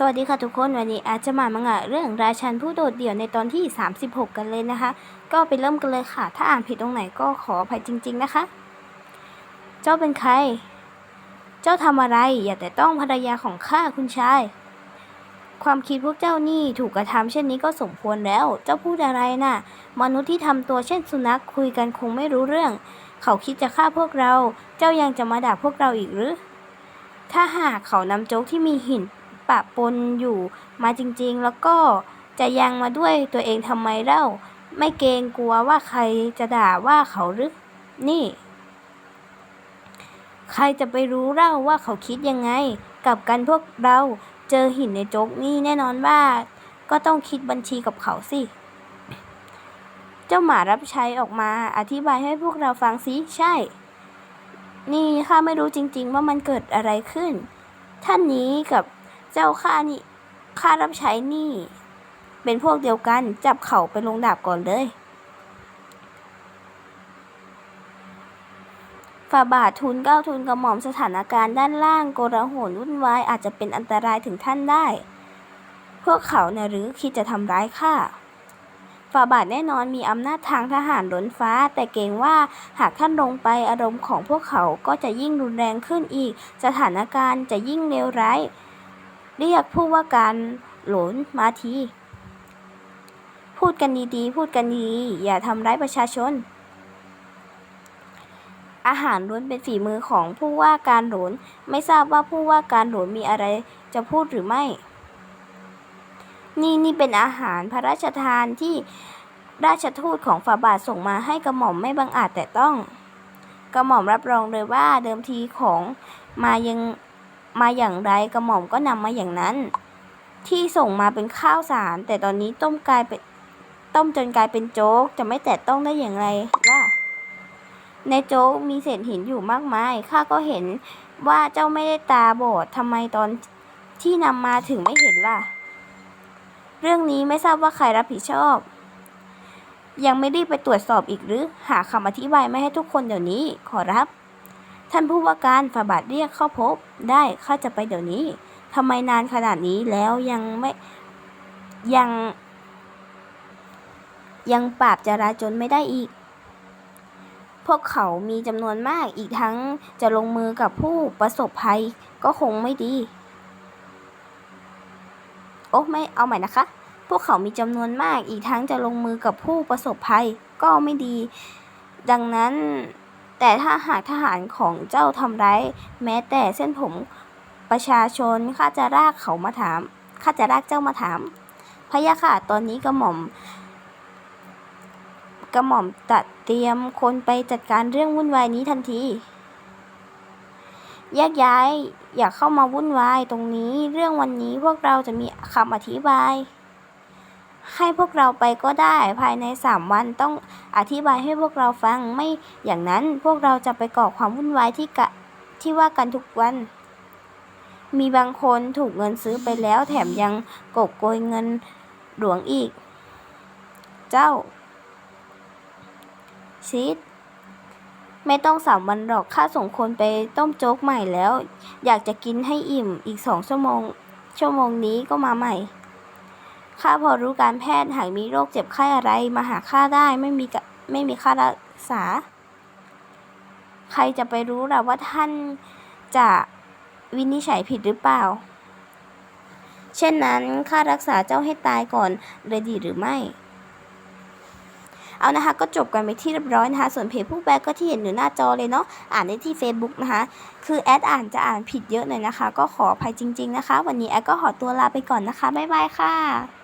สวัสดีค่ะทุกคนวันนี้อาจจะมามังงะเรื่องราชันผู้โดดเดี่ยวในตอนที่ 36 กันเลยนะคะ ก็ไปเริ่มกันเลยค่ะ ถ้าอ่านผิดตรงไหนก็ขออภัยจริง ๆนะคะ เจ้าเป็นใคร เจ้าทำอะไรอย่าแต่ต้องภรรยาของข้าคุณชาย ความคิดพวกเจ้านี่ถูกกระทำเช่นนี้ก็สมควรแล้ว เจ้าพูดอะไรน่ะ มนุษย์ที่ทำตัวเช่นสุนัขคุยกันคงไม่รู้เรื่อง เขาคิดจะฆ่าพวกเรา เจ้ายังจะมาด่าพวกเราอีกหรือถ้าหากเขานำโจ๊กที่มีหิน ปะปนอยู่มาจริงๆ แล้วก็จะยังมาด้วยตัวเองทำไมเล่า ไม่เกรงกลัวว่าใครจะด่าว่าเขาหรือนี่ ใครจะไปรู้เล่าว่าเขาคิดยังไง กับกันพวกเราเจอหินในโจ๊กนี่แน่นอนว่า ก็ต้องคิดบัญชีกับเขาสิ เจ้าหมารับใช้ออกมาอธิบายให้พวกเราฟังสิใช่ นี่ข้าไม่รู้จริง ๆ ว่ามันเกิดอะไรขึ้น ท่านนี้กับ เจ้าข้านี่ข้ารับใช้นี่ เป็นพวกเดียวกันจับเขาไปลงดาบก่อนเลยฝ่าบาททูลเก้าทูลกระหม่อมสถานการณ์ด้านล่างโกระหนวุ่นวายอาจจะเป็นอันตรายถึงท่านได้ พวกเขาเนี่ยหรือคิดจะทำร้ายข้าฝ่าบาทแน่นอนมีอำนาจทางทหารล้นฟ้า แต่เกรงว่าหากท่านลงไปอารมณ์ของพวกเขาก็จะยิ่งรุนแรงขึ้นอีก สถานการณ์จะยิ่งเลวร้าย เรียกผู้ว่าการหลนมาที พูดกันดีๆ พูดกันดีๆอย่าทำร้ายประชาชน อาหารล้วนเป็นฝีมือของผู้ว่าการหลนไม่ทราบว่าผู้ว่าการหลนมีอะไรจะพูดหรือไม่ นี่นี่เป็นอาหารพระราชทานที่ราชทูตของฝ่าบาทส่งมาให้กระหม่อมไม่บังอาจแต่ต้อง กระหม่อมรับรองเลยว่าเดิมทีของมายัง มาอย่างไรกระหม่อมก็นำมาอย่างนั้น ที่ส่งมาเป็นข้าวสาร แต่ตอนนี้ต้มกลายเป็นต้มจนกลายเป็นโจ๊ก จะไม่แตะต้องได้อย่างไรล่ะในโจ๊กมีเศษหินอยู่มากมายข้าก็เห็นว่าเจ้าไม่ได้ตาบอดทำไมตอนที่นำมาถึงไม่เห็นล่ะ เรื่องนี้ไม่ทราบว่าใครรับผิดชอบ ยังไม่ได้ไปตรวจสอบอีกหรือ หาคำอธิบายไม่ให้ทุกคนเดี๋ยวนี้ ขอรับ ท่านผู้ว่าการฝ่าบาทเรียกเข้าพบ ได้ข้าจะไปเดี๋ยวนี้ทำไมนานขนาดนี้แล้วยังไม่ยัง ยังปราบจราจนไม่ได้อีก พวกเขามีจำนวนมากอีกทั้งจะลงมือกับผู้ประสบภัยก็คงไม่ดี โอ้ไม่เอาใหม่นะคะ พวกเขามีจำนวนมากอีกทั้งจะลงมือกับผู้ประสบภัยก็ไม่ดี ดังนั้น แต่ถ้าหากทหารของเจ้าทำร้ายแม้แต่เส้นผมประชาชนข้าจะรากเขามาถามข้าจะรากเจ้ามาถามพะยะค่ะตอนนี้กระหม่อมกระหม่อมตัดเตรียมคนไปจัดการเรื่องวุ่นวายนี้ทันทีแยกย้ายอย่าเข้ามาวุ่นวายตรงนี้ เรื่องวันนี้พวกเราจะมีคำอธิบาย ให้พวกเราไปก็ได้ ภายในสามวันต้องอธิบายให้พวกเราฟังไม่อย่างนั้นพวกเราจะไปก่อความวุ่นวายที่กะที่ว่ากันทุกวัน มีบางคนถูกเงินซื้อไปแล้ว แถมยังกบโกยเงินหลวงอีก เจ้าชิดไม่ต้องสามวันหรอกข้าส่งคนไปต้มโจ๊กใหม่แล้ว อยากจะกินให้อิ่มอีกสองชั่วโมง ชั่วโมงนี้ก็มาใหม่ ข้าพอรู้การแพทย์หากมีโรคเจ็บไข้อะไร มาหาข้าได้ไม่มีไม่มีค่ารักษา ใครจะไปรู้ล่ะว่าท่านจะวินิจฉัยผิดหรือเปล่า เช่นนั้นข้ารักษาเจ้าให้ตายก่อนเลยดีหรือไม่ เอานะคะก็จบกันไปที่เรียบร้อยนะคะส่วนเพจผู้แปลก็ที่เห็นอยู่หน้าจอเลยเนาะอ่านได้ที่ Facebook นะคะคือแอดอ่านจะอ่านผิดเยอะหน่อยนะคะ ก็ขออภัยจริง ๆนะคะ วันนี้แอดก็ขอตัวลาไปก่อนนะคะบ๊ายบายค่ะ